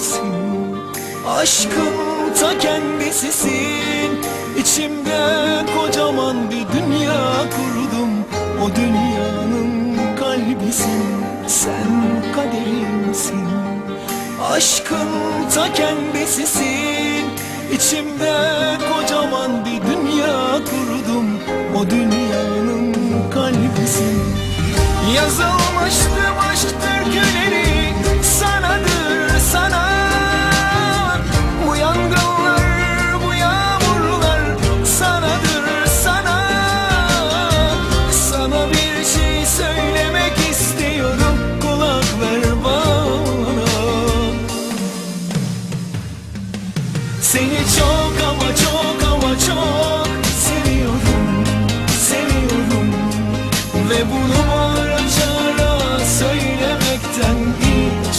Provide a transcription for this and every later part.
sen kaderimsin Aşkın ta kendisisin. İçimde kocaman bir dünya kurdum. O dünyanın kalbisin. Sen kaderimsin. Aşkın ta kendisisin. İçimde kocaman bir dünya kurdum. O dünyanın kalbisin. Yazılmıştım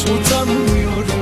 utanmıyorum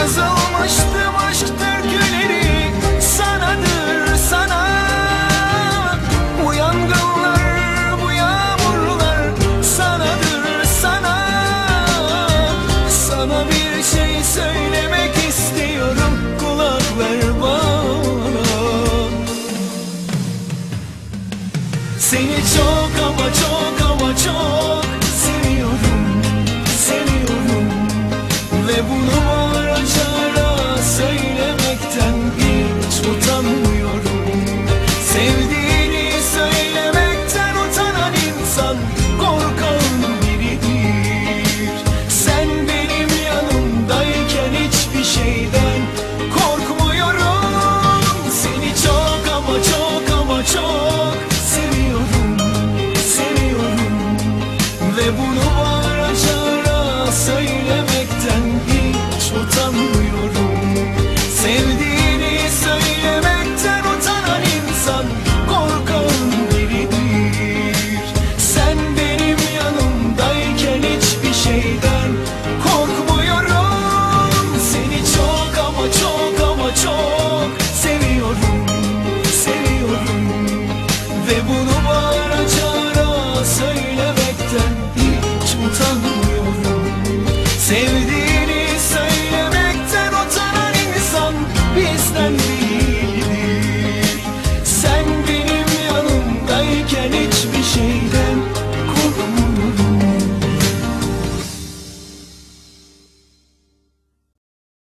Yazılmıştım aşk türküleri. Sanadır sana. Bu yangınlar, bu yağmurlar Sanadır sana. Sana bir şey söylemek istiyorum. Kulak ver bana. Seni çok ama çok ama çok seviyorum, seviyorum. Ve bunu Sevdim